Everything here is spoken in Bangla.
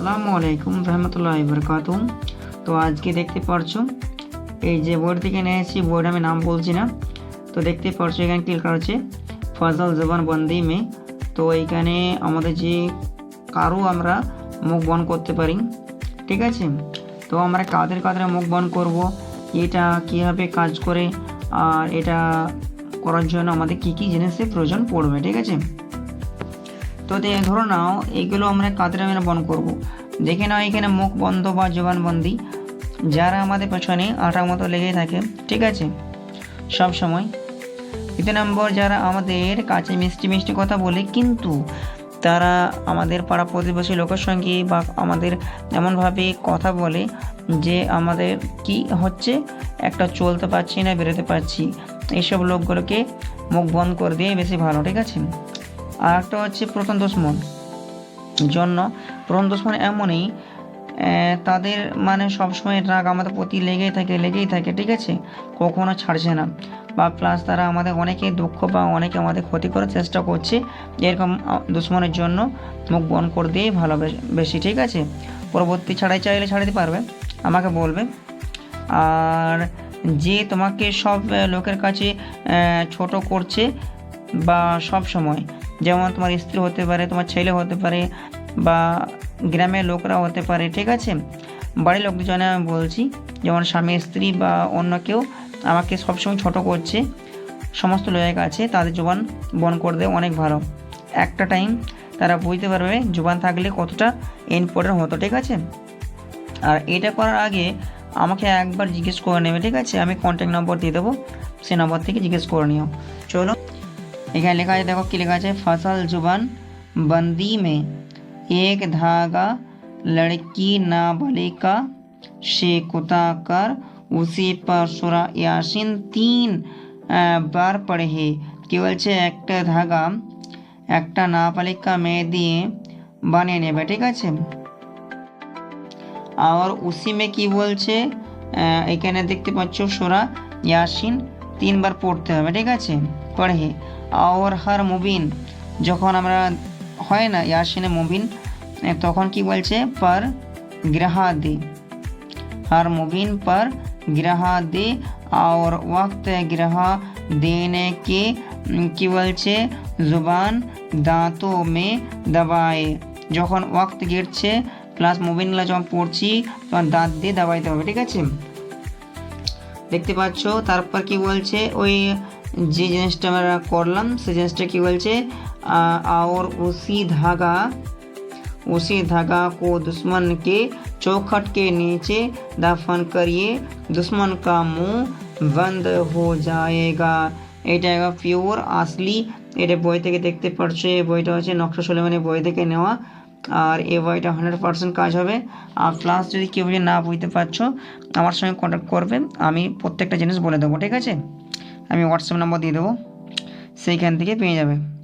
আসসালামু আলাইকুম রহমতুল্লাহ বরকাতুম তো আজকে দেখতে পারছ, এই যে বোর্ড থেকে নিয়েছি বোর্ড আমি নাম বলছি না। তো দেখতে পারছ এখানে ক্লিক করা হচ্ছে ফজল জবান বন্দি মে। তো এইখানে আমাদের যে কারও আমরা মুখ বন্ধ করতে পারি, ঠিক আছে? তো আমরা কাদের কাদের মুখ বন্ধ করব, এটা কীভাবে কাজ করে, আর এটা করার জন্য আমাদের কী কী জিনিসের প্রয়োজন পড়বে, ঠিক আছে? তো ধরো নাও, এগুলো আমরা আমরা বন্ধ করব। দেখে নাও এখানে মুখ বন্ধ বা জবানবন্দি যারা আমাদের পেছনে আটার মতো লেগেই থাকে, ঠিক আছে? সব সময়। দ্বিতীয় নম্বর, যারা আমাদের কাছে মিষ্টি মিষ্টি কথা বলে, কিন্তু তারা আমাদের পাড়া প্রতিবেশী লোকের সঙ্গে বা আমাদের এমনভাবে কথা বলে যে আমাদের কি হচ্ছে, একটা চলতে পারছি না, বেরোতে পারছি এইসব লোকগুলোকে মুখ বন্ধ করে দিয়ে বেশি ভালো, ঠিক আছে? আর একটা হচ্ছে প্রথম দুশ্মন। জন্য প্রথম দুশ্মন এমনই তাদের মানে সবসময় রাগ আমাদের প্রতি লেগেই থাকে লেগেই থাকে, ঠিক আছে? কখনো ছাড়ছে না। বা প্লাস তারা আমাদের অনেকে দুঃখ বা অনেকে আমাদের ক্ষতি করার চেষ্টা করছে, এরকম দুশ্মনের জন্য মুখ বন করে দিয়েই ভালো বেশ- ঠিক আছে? পরবর্তী ছাড়াই চাইলে ছাড়াতে পারবে, আমাকে বলবে। আর যে তোমাকে সব লোকের কাছে ছোট করছে বা সব সময় যেমন তোমার স্ত্রী হতে পারে, তোমার ছেলে হতে পারে বা গ্রামের লোকরা হতে পারে, ঠিক আছে? বাড়ির লোকদের জন্য আমি বলছি, যেমন স্বামী, স্ত্রী বা অন্য কেউ আমাকে সবসময় ছোট করছে, সমস্ত লোকের কাছে তাদের জোবান বন করে দেয় অনেক ভালো। একটা টাইম তারা বুঝতে পারবে জোবান থাকলে কতটা ইম্পর্টেন্ট হতো, ঠিক আছে? আর এটা করার আগে আমাকে একবার জিজ্ঞেস করে নেবে, ঠিক আছে? আমি কন্ট্যাক্ট নম্বর দিয়ে দেবো, সে নম্বর থেকে জিজ্ঞেস করে নিও। চলো। এখানে লেখা আছে, দেখো কি লেখা আছে? ফসল জুবান বন্দি মে। এক ধাগা লড়কি না বালিকা সে কুতা কর, উসি পর সুরা ইয়াসিন তিন বার পড়ে কি বলছে? একটা ধাগা, একটা না নাবালিকা মেয়ে দিয়ে বানিয়ে নেবে, ঠিক আছে? আর উসিমে কি বলছে? এখানে দেখতে পাচ্ছ সোরা ইয়াসিন তিনবার পড়তে হবে ঠিক আছে পড়ে হে আর হার মুবিন যখন আমরা হয় না ইয়াসিনে মুবিন আহ, তখন কি বলছে পর গ্রহা দে हर मुबिन पर गिरहा दे और वक्त गिरहा देने के উম, কি বলছে জুবান দাঁতও মে দাবায় যখন ওয়াক্ত গিরছে প্লাস মুবিনগুলো যখন পড়ছি তখন দাঁত দিয়ে দাবাইতে হবে ঠিক আছে দেখতে পাচ্ছ তারপর কি বলছে ওই যে জিনিসটা আমরা করলাম সেই জিনিসটা কি বলছে আর উসি ধাগা उसी धागा को दुश्मन के चौखट के नीचे दफन करिए दुश्मन का मुंह बंद हो जाएगा এটা পিওর আসলি এটা বই থেকে দেখতে পারছো এই বইটা হচ্ছে নকশা সুলেমানের বই থেকে নেওয়া আর এ বইটা হান্ড্রেড পার্সেন্ট কাজ হবে। আর প্লাস যদি কেউ যদি না বুঝতে পারছ, আমার সঙ্গে কন্ট্যাক্ট করবে, আমি প্রত্যেকটা জিনিস বলে দেবো, ঠিক আছে? আমি হোয়াটসঅ্যাপ নাম্বার দিয়ে দেবো, সেইখান থেকে পেয়ে যাবে।